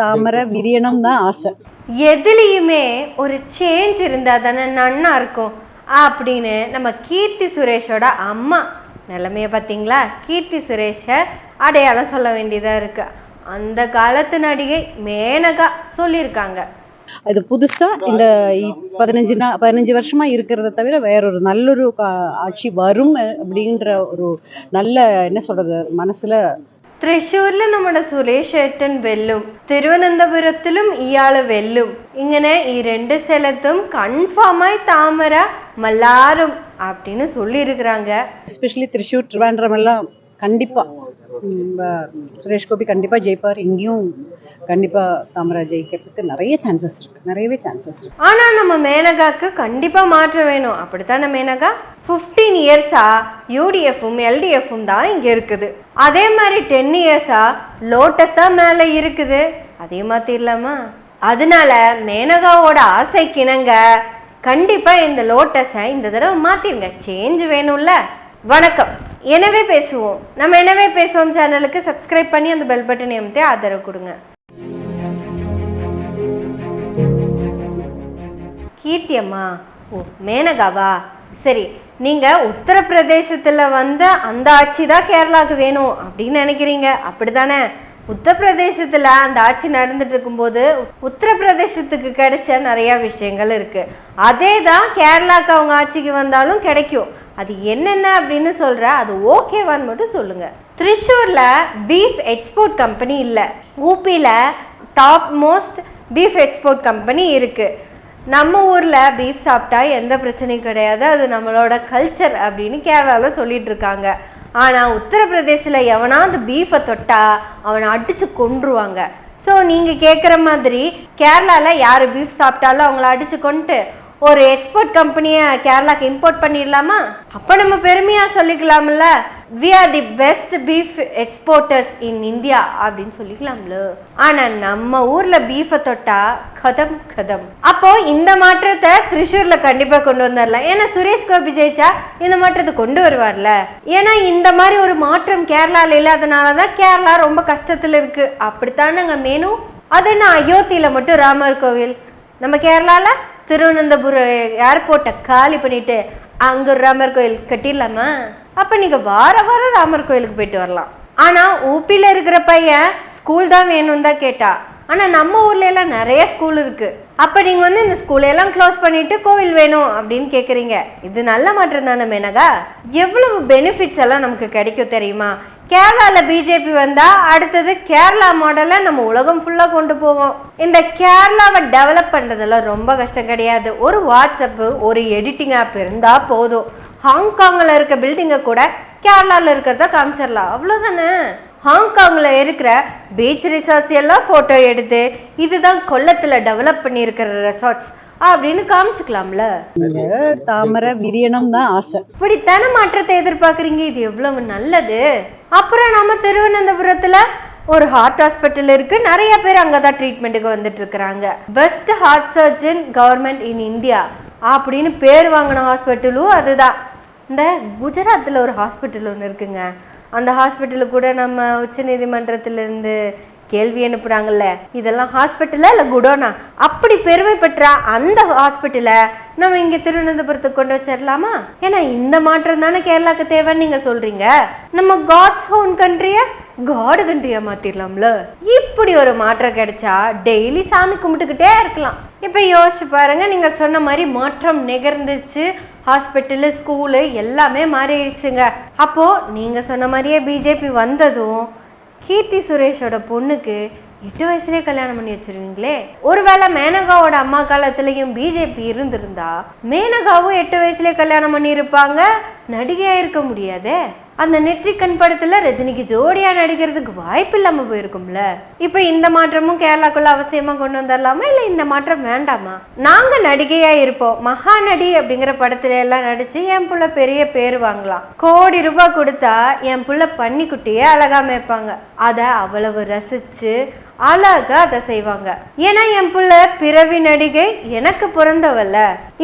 தாமரை. விரியனம் தான் ஆசை. எதுலேயுமே ஒரு சேஞ்ச் இருந்தால் தானே நன்னா இருக்கும். அப்படின்னு நம்ம கீர்த்தி சுரேஷோட அம்மா நிலைமைய பார்த்தீங்களா? கீர்த்தி சுரேஷை அடையாளம் சொல்ல வேண்டியதாக இருக்கு. அந்த காலத்து நடிகை மேனகா சொல்லியிருக்காங்க. அது புதுசா இந்த பதினஞ்சு நா பதினஞ்சு வருஷமா இருக்கிறத தவிர வேற ஒரு நல்லொரு ஆட்சி வரும் அப்படின்ற ஒரு நல்ல என்ன சொல்றது மனசுல തൃശ്ശൂരിൽ നമ്മുടെ സുരേഷ് ഏട്ടൻ വെല്ലും തിരുവനന്തപുരത്തിലും ഇയാള് വെല്ലും ഇങ്ങനെ ഈ രണ്ട് സ്ഥലത്തും കൺഫേമായി താമര മല്ലാരും அப்படின்னு சொல்லியிருக்கிறாங்க எஸ்பெஷலி திருச்சூர் திருவாண்டம் எல்லாம் கண்டிப்பா ம், வ- சுரேஷ் கோபி கண்டிப்பா ஜெயிப்பார். இங்கேயும் கண்டிப்பா தாமரை ஜெயிக்கிறதுக்கு நிறைய சான்சஸ் இருக்கு. நிறையவே சான்சஸ் இருக்கு. ஆனா நம்ம மேனகாக்கு கண்டிப்பா மாற்றம் வேணும். அப்படித்தானே மேனகா. 15 இயர்ஸா யூடிஎஃப்பும் எல்டிஎஃப்பும் தான் இங்க இருக்குது. அதே மாதிரி டென் இயர்ஸா லோட்டஸ் தான் மேல இருக்குது. அதே மாத்திரலாமா அதனால மேனகாவோட ஆசைக்கிணங்க. கண்டிப்பா இந்த லோட்டஸை இந்த தடவை மாத்திருங்க. சேஞ்ச் வேணும்ல. வணக்கம். எனவே பேசுவோம். நம்ம எனவே பேசுவோம் சேனலுக்கு சப்ஸ்கிரைப் பண்ணி அந்த பெல் பட்டன் எம்தே ஆதரவு கொடுங்க. கீர்த்தியம்மா ஓ மேனகாவா? சரி நீங்கள் உத்தரப்பிரதேசத்தில் வந்த அந்த ஆட்சி தான் கேரளாவுக்கு வேணும் அப்படின்னு நினைக்கிறீங்க. அப்படிதானே உத்தரப்பிரதேசத்தில் அந்த ஆட்சி நடந்துட்டு இருக்கும்போது உத்தரப்பிரதேசத்துக்கு கிடைச்ச நிறையா விஷயங்கள் இருக்குது அதே தான் கேரளாவுக்கு அவங்க ஆட்சிக்கு வந்தாலும் கிடைக்கும். அது என்னென்ன அப்படின்னு சொல்கிற அது ஓகேவான்னு மட்டும் சொல்லுங்கள் த்ரிஷூரில் பீஃப் எக்ஸ்போர்ட் கம்பெனி இல்லை. ஊபியில் top most beef export company இருக்குது நம்ம ஊரில் பீஃப் சாப்பிட்டா எந்த பிரச்சனையும் கிடையாது. அது நம்மளோட கல்ச்சர் அப்படின்னு கேரளாவில் சொல்லிட்டு இருக்காங்க. ஆனால் உத்தரப்பிரதேசில் எவனாவது பீஃபை தொட்டா அவனை அடித்து கொன்றுவாங்க. ஸோ நீங்கள் கேட்குற மாதிரி கேரளாவில் யார் பீஃப் சாப்பிட்டாலும் அவங்கள அடித்து கொண்டு ஒரு எக்ஸ்போர்ட் கம்பெனியை கேரளாக்கு இம்போர்ட் பண்ணிடலாமா? அப்போ நம்ம பெருமையாக சொல்லிக்கலாம்ல. We are the best beef exporters in India அப்படின்னு சொல்லிக்கலாம்ல. ஆனால் நம்ம ஊரில் பீஃபை தொட்டா கதம் கதம். அப்போ இந்த மாற்றத்தை திருச்சூரில் கண்டிப்பாக கொண்டு வந்துடலாம் ஏன்னா சுரேஷ் கோபி ஜெயிச்சா இந்த மாற்றத்தை கொண்டு வருவார்ல. ஏன்னா இந்த மாதிரி ஒரு மாற்றம் கேரளாவில் இல்லாதனால தான் கேரளா ரொம்ப கஷ்டத்தில் இருக்குது அப்படித்தானங்க மேனும் அது என்ன அயோத்தியில் மட்டும் ராமர் கோவில்? நம்ம கேரளாவில் திருவனந்தபுரம் ஏர்போர்ட்டை காலி பண்ணிட்டு அங்கே ராமர் கோயில் கட்டிடலாமா? அப்போ நீங்கள் வார வாரம் ராமர் கோயிலுக்கு போயிட்டு வரலாம். ஆனால் ஊப்பியில் இருக்கிற பையன் ஸ்கூல் தான் வேணும்னு தான் கேட்டா. ஆனால் நம்ம ஊர்ல எல்லாம் நிறைய ஸ்கூல் இருக்கு. அப்போ நீங்கள் வந்து இந்த ஸ்கூலையெல்லாம் க்ளோஸ் பண்ணிட்டு கோவில் வேணும் அப்படின்னு கேட்குறீங்க இது நல்ல மாற்றம் தானே மேனகா? எவ்வளவு பெனிஃபிட்ஸ் எல்லாம் நமக்கு கிடைக்கும் தெரியுமா? கேரளாவில் பிஜேபி வந்தால் அடுத்தது கேரளா மாடலை நம்ம உலகம் ஃபுல்லாக கொண்டு போவோம். இந்த கேரளாவை டெவலப் பண்ணுறதெல்லாம் ரொம்ப கஷ்டம் கிடையாது. ஒரு வாட்ஸ்அப்பு ஒரு எடிட்டிங் ஆப் இருந்தால் போதும். ஹாங்காங்கில் இருக்க பில்டிங்கை கூட கேரளாவில் இருக்கிறத காமிச்சிடலாம். அவ்வளோதானே ஹாங்காங்கில் இருக்கிற பீச் ரிசார்ட்ஸ் எல்லாம் ஃபோட்டோ எடுத்து இதுதான் கொல்லத்தில் டெவலப் பண்ணியிருக்கிற ரெசார்ட்ஸ் அப்படின்னு காமிச்சுக்கலாம்ல. தாமரை விரியனம் தான் ஆசை. இப்படித்தானே மாற்றத்தை எதிர்பார்க்குறீங்க? இது எவ்வளவு நல்லது. அப்புறம் நம்ம திருவனந்தபுரத்தில் ஒரு ஹார்ட் ஹாஸ்பிட்டல் இருக்கு. நிறைய பேர் அங்கே தான் ட்ரீட்மெண்ட்டுக்கு வந்துட்டு இருக்கிறாங்க. Best heart surgeon government in India அப்படின்னு பேர் வாங்கின ஹாஸ்பிட்டலும் அதுதான். இந்த குஜராத்தில் ஒரு ஹாஸ்பிட்டல் ஒன்று இருக்குங்க. அந்த ஹாஸ்பிட்டலுக்கு கூட நம்ம உச்சநீதிமன்றத்திலிருந்து கேள்வி அனுப்புறாங்கல்ல? இதெல்லாம் ஹாஸ்பிட்டலா இல்லை குடோனா? அப்படி பெருமை பெற்ற அந்த ஹாஸ்பிட்டலை நம்ம இங்க திருவனந்தபுரத்துக்கு கொண்டு வச்சிடலாமா ஏன்னா இந்த மாற்றம் தானே கேரளாக்கு தேவைன்னு நீங்க சொல்றீங்க. நம்ம காட்ஸ் ஹோன் கண்ட்ரிய காடு கண்ட்ரியா மாத்திரலாம்ல? இப்படி ஒரு மாற்றம் கிடைச்சா டெய்லி சாமி கும்பிட்டுக்கிட்டே இருக்கலாம். இப்போ யோசிச்சு பாருங்க நீங்க சொன்ன மாதிரி மாற்றம் நிகழ்ந்துச்சு ஹாஸ்பிட்டலு ஸ்கூலு எல்லாமே மாறிடுச்சுங்க. அப்போ நீங்க சொன்ன மாதிரியே பிஜேபி வந்ததும் கீர்த்தி சுரேஷோட பொண்ணுக்கு எட்டு வயசுலயே கல்யாணம் பண்ணி வச்சிருவீங்களே. ஒருவேளை மேனகாவோட அம்மா காலத்துலயும் பிஜேபி இருந்திருந்தா மேனகாவும் எட்டு வயசுலயே கல்யாணம் பண்ணியிருப்பாங்க நடிகையா இருக்க முடியாதே? அந்த நெற்றிக்கண் படத்துல ரஜினிக்கு ஜோடியா நடிக்கிறதுக்கு வாய்ப்பு இல்லாம போயிருக்கும்ல. இப்போ இந்த மாற்றமும் கேரளாக்குள்ள அவசியமா கொண்டு வந்துடலாமா இல்ல இந்த மாற்றம் வேண்டாமா? நாங்க நடிகையா இருப்போம். மகாநடி அப்படிங்கிற படத்துல எல்லாம் நடிச்சு என் புள்ள பெரிய பேர் வாங்கலாம். கோடி ரூபாய் கொடுத்தா என் புள்ள பன்னிக்குட்டியே அழகா மேய்ப்பாங்க. அதை அவ்வளவு ரசிச்சு அழகா அதை செய்வாங்க. ஏன்னா என் புள்ள பிறவி நடிகை எனக்கு பிறந்தவல்ல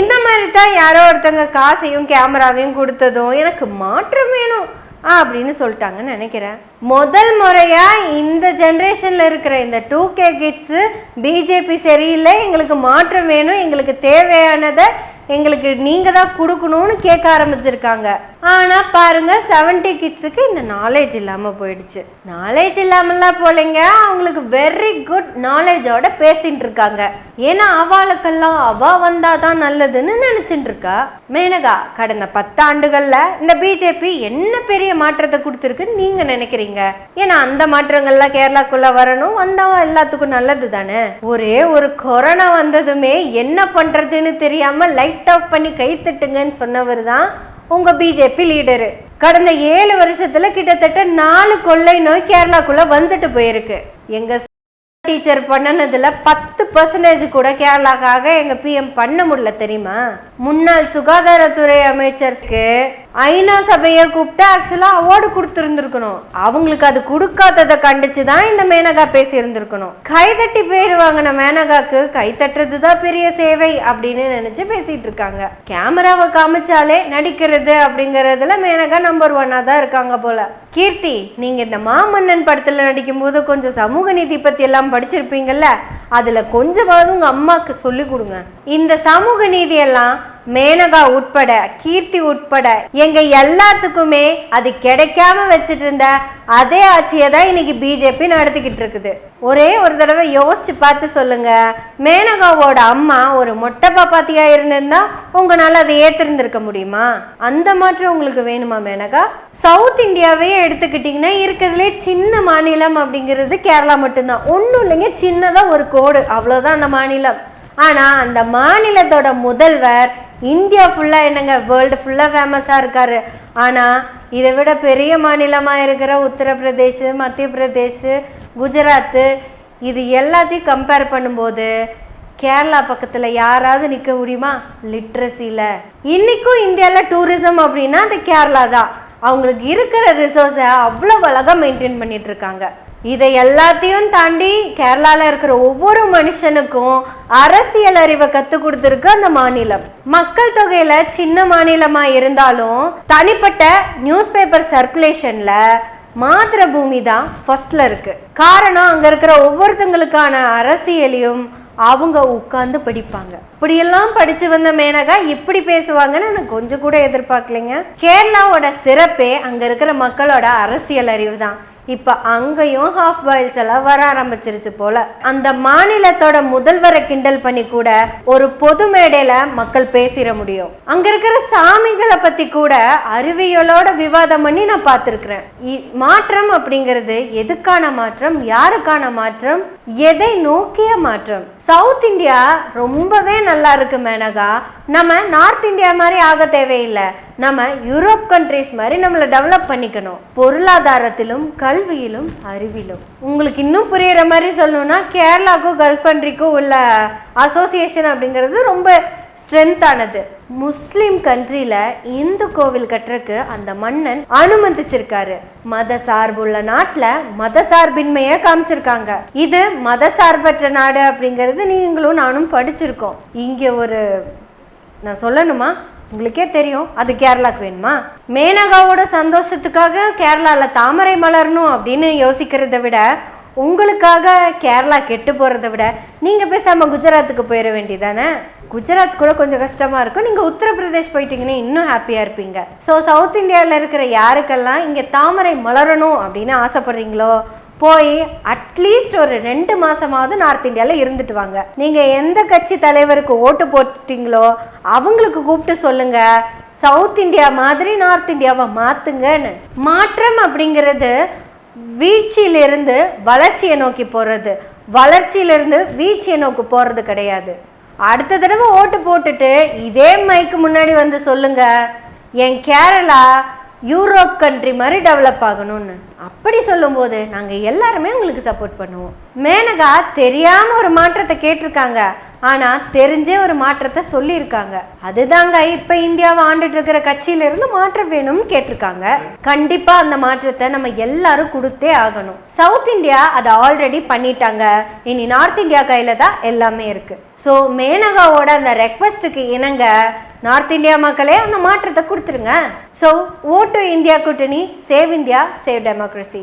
இந்த மாதிரி தான் யாரோ ஒருத்தங்க காசையும் கேமராவையும் கொடுத்ததும் எனக்கு மாற்றம் வேணும். அப்படின்னு சொல்லிட்டாங்கன்னு நினைக்கிறேன். முதல் முறையாக இந்த ஜென்ரேஷனில் இருக்கிற இந்த டூ கே கிட்ஸு பிஜேபி சரியில்லை எங்களுக்கு மாற்றம் வேணும் எங்களுக்கு தேவையானதை எங்களுக்கு நீங்கள் தான் கொடுக்கணும்னு கேட்க ஆரம்பிச்சிருக்காங்க. ஆனால் பாருங்க செவன்டி கிட்ஸுக்கு இந்த நாலேஜ் இல்லாமல் போயிடுச்சு. நாலேஜ் இல்லாமலாம் போலைங்க அவங்களுக்கு வெரி குட் நாலேஜோட பேசிகிட்டு இருக்காங்க. ஏன்னா அவளுக்கெல்லாம் அவ வந்தாதான் நல்லதுன்னு நினச்சிட்டு இருக்கா. மேனகா கடந்த பத்தாண்டுகளில் இந்த பிஜேபி என்ன பெரிய மாற்றத்தை கொடுத்துருக்குன்னு நீங்கள் நினைக்கிறீங்க? ஏன்னா அந்த மாற்றங்கள்லாம் கேரளாக்குள்ளே வரணும் வந்தா எல்லாத்துக்கும் நல்லது தானே ஒரே ஒரு கொரோனா வந்ததுமே என்ன பண்றதுன்னு தெரியாமல் லைட் ஆஃப் பண்ணி கை தட்டுங்கன்னு சொன்னவர் தான் உங்கள் பிஜேபி லீடரு கடந்த ஏழு வருஷத்தில் கிட்டத்தட்ட நாலு கொள்ளை நோய் கேரளாக்குள்ளே வந்துட்டு போயிருக்கு. எங்கள் டீச்சர் பண்ணினதில் பத்து பர்சன்டேஜ் கூட கேரளாக்காக எங்கள் பிஎம் பண்ண முடியல தெரியுமா? முன்னாள் சுகாதாரத்துறை அமைச்சருக்கு ஐநா சபையை கூப்பிட்டு ஆக்சுவலாக அவார்டு கொடுத்துருந்துருக்கணும். அவங்களுக்கு அது கொடுக்காததை கண்டிச்சு தான் இந்த மேனகா பேசியிருந்துருக்கணும். கைதட்டி பேர் வாங்கின மேனகாக்கு கைத்தட்டுறது தான் பெரிய சேவை அப்படின்னு நினச்சி பேசிகிட்டு இருக்காங்க. கேமராவை காமிச்சாலே நடிக்கிறது அப்படிங்கறதுல மேனகா நம்பர் ஒன்னாக தான் இருக்காங்க போல. கீர்த்தி நீங்கள் இந்த மாமன்னன் படத்தில் நடிக்கும் போது கொஞ்சம் சமூக நீதி பற்றி எல்லாம் படிச்சிருப்பீங்கல்ல? அதில் கொஞ்சமாவது உங்கள் அம்மாவுக்கு சொல்லி கொடுங்க. இந்த சமூக நீதியெல்லாம் மேனகா உட்பட கீர்த்தி உட்பட எங்க எல்லாத்துக்குமே அது கிடைக்காம வச்சுட்டு இருந்த அதே ஆட்சியை தான் இன்னைக்கு பிஜேபி நடத்திக்கிட்டு இருக்குது. ஒரே ஒரு தடவை யோசிச்சு பார்த்து சொல்லுங்க. மேனகாவோட அம்மா ஒரு மொட்டை பாப்பாத்தியா இருந்திருந்தா உங்களால அதை ஏத்திருந்திருக்க முடியுமா? அந்த மாற்றம் உங்களுக்கு வேணுமா மேனகா? சவுத் இந்தியாவே எடுத்துக்கிட்டிங்கன்னா இருக்கிறதுலே சின்ன மாநிலம் அப்படிங்கிறது கேரளா மட்டும்தான். ஒன்றும் இல்லைங்க சின்னதாக ஒரு கோடு. அவ்வளோதான் அந்த மாநிலம். ஆனால் அந்த மாநிலத்தோட முதல்வர் இந்தியா ஃபுல்லாக என்னங்க? வேர்ல்டு ஃபுல்லாக ஃபேமஸாக இருக்கார். ஆனால் இதை விட பெரிய மாநிலமாக இருக்கிற உத்தரப்பிரதேஷ் மத்திய பிரதேஷ் குஜராத்து இது எல்லாத்தையும் கம்பேர் பண்ணும்போது கேரளா பக்கத்தில் யாராவது நிற்க முடியுமா? லிட்ரஸியில் இன்றைக்கும் இந்தியாவில் டூரிசம் அப்படின்னா அந்த கேரளா தான். அவங்களுக்கு இருக்கிற ரிசோர்ஸை அவ்வளோ அழகாக மெயின்டைன் பண்ணிகிட்ருக்காங்க இருக்காங்க. இதை எல்லாத்தையும் தாண்டி கேரளாவில் இருக்கிற ஒவ்வொரு மனுஷனுக்கும் அரசியல் அறிவை கற்றுக் கொடுத்துருக்கு அந்த மாநிலம். மக்கள் தொகையில சின்ன மாநிலமா இருந்தாலும் தனிப்பட்ட நியூஸ் பேப்பர் சர்க்குலேஷன்ல மாத்திரபூமி தான் ஃபர்ஸ்ட்ல இருக்கு. காரணம் அங்க இருக்கிற ஒவ்வொருத்தங்களுக்கான அரசியலையும் அவங்க உட்கார்ந்து படிப்பாங்க. இப்படியெல்லாம் படிச்சு வந்த மேனகா இப்படி பேசுவாங்கன்னு நான் கொஞ்சம் கூட எதிர்பார்க்கலைங்க. கேரளாவோட சிறப்பே அங்க இருக்கிற மக்களோட அரசியல் அறிவு தான். இப்போ அங்கேயும் ஹாஃப் பாயில்ஸ் எல்லாம் வர ஆரம்பிச்சிருச்சு போல. அந்த மாநிலத்தோட முதல்வரை கிண்டல் பண்ணி கூட ஒரு பொது மேடையில மக்கள் பேசிட முடியும். அங்க இருக்கிற சாமிகளை பத்தி கூட அறிவியலோட விவாதம் பண்ணி நான் பார்த்துருக்குறேன். மாற்றம் அப்படிங்கிறது எதுக்கான மாற்றம்? யாருக்கான மாற்றம்? எதை நோக்கிய மாற்றம்? சவுத் இந்தியா ரொம்பவே நல்லா இருக்கு மேனகா. நம்ம நார்த் இந்தியா மாதிரி ஆக தேவையில்லை. நம்ம யூரோப் கண்ட்ரிஸ் மாதிரி நம்மளை டெவலப் பண்ணிக்கணும். பொருளாதாரத்திலும் கல்வியிலும் அறிவிலும். உங்களுக்கு இன்னும் புரியுற மாதிரி சொல்லணும்னா கேரளாவுக்கும் கல்ஃப் கண்ட்ரிக்கும் உள்ள அசோசியேஷன் அப்படிங்கிறது ரொம்ப ஸ்ட்ரென்த்தானது முஸ்லீம் கண்ட்ரியில் இந்து கோவில் கட்டுறக்கு அந்த மன்னன் அனுமதிச்சிருக்காரு. மத சார்புள்ள நாட்டில் மத சார்பின்மையை காமிச்சிருக்காங்க. இது மத சார்பற்ற நாடு அப்படிங்கிறது நீங்களும் நானும் படிச்சிருக்கோம். இங்கே ஒரு நான் சொல்லணுமா? உங்களுக்கே தெரியும் அது கேரளாக்கு வேணுமா மேனகாவோட சந்தோஷத்துக்காக கேரளாவில் தாமரை மலரணும் அப்படின்னு யோசிக்கிறத விட உங்களுக்காக கேரளா கெட்டு போகிறத விட நீங்கள் பேசாமல் குஜராத்துக்கு போயிட வேண்டியதானே? குஜராத் கூட கொஞ்சம் கஷ்டமாக இருக்கும். நீங்கள் உத்தரப்பிரதேஷ் போயிட்டீங்கன்னா இன்னும் ஹாப்பியாக இருப்பீங்க. ஸோ சவுத் இந்தியாவில் இருக்கிற யாருக்கெல்லாம் இங்கே தாமரை மலரணும் அப்படின்னு ஆசைப்படுறீங்களோ போய் அட்லீஸ்ட் ஒரு ரெண்டு மாசமாவது நார்த் இந்தியாவில் இருந்துட்டு வாங்க. நீங்க எந்த கட்சி தலைவருக்கு ஓட்டு போட்டுட்டீங்களோ அவங்களுக்கு கூப்பிட்டு சொல்லுங்க. சவுத் இந்தியா மாதிரி நார்த் இந்தியாவை மாத்துங்கன்னு. மாற்றம் அப்படிங்கிறது வீழ்ச்சியிலிருந்து வளர்ச்சியை நோக்கி போறது. வளர்ச்சியிலிருந்து வீழ்ச்சியை நோக்கி போறது கிடையாது. அடுத்த தடவை ஓட்டு போட்டுட்டு இதே மைக்கு முன்னாடி வந்து சொல்லுங்க. என் கேரளா யூரோப் கண்ட்ரி மாதிரி டெவலப் ஆகணும்னு. அப்படி சொல்லும்போது நாங்கள் எல்லாருமே உங்களுக்கு சப்போர்ட் பண்ணுவோம். மேனகா தெரியாமல் ஒரு மாற்றத்தை கேட்டிருக்காங்க. ஆனால் தெரிஞ்சே ஒரு மாற்றத்தை சொல்லியிருக்காங்க. அதுதாங்க இப்போ இந்தியாவை ஆண்டுட்டு இருக்கிற கட்சியிலிருந்து மாற்றம் வேணும்னு கேட்டிருக்காங்க. கண்டிப்பாக அந்த மாற்றத்தை நம்ம எல்லாரும் கொடுத்தே ஆகணும். சவுத் இந்தியா அதை ஆல்ரெடி பண்ணிட்டாங்க. இனி நார்த் இந்தியா கையில் தான் எல்லாமே இருக்குது ஸோ மேனகாவோட அந்த ரெக்வஸ்ட்டுக்கு இணங்க நார்த் இந்தியா மக்களே அந்த மாற்றத்தை கொடுத்துருங்க. ஸோ ஓட்டு இந்தியா கூட்டணி சேவ் இந்தியா சேவ் டெமோக்ரஸி.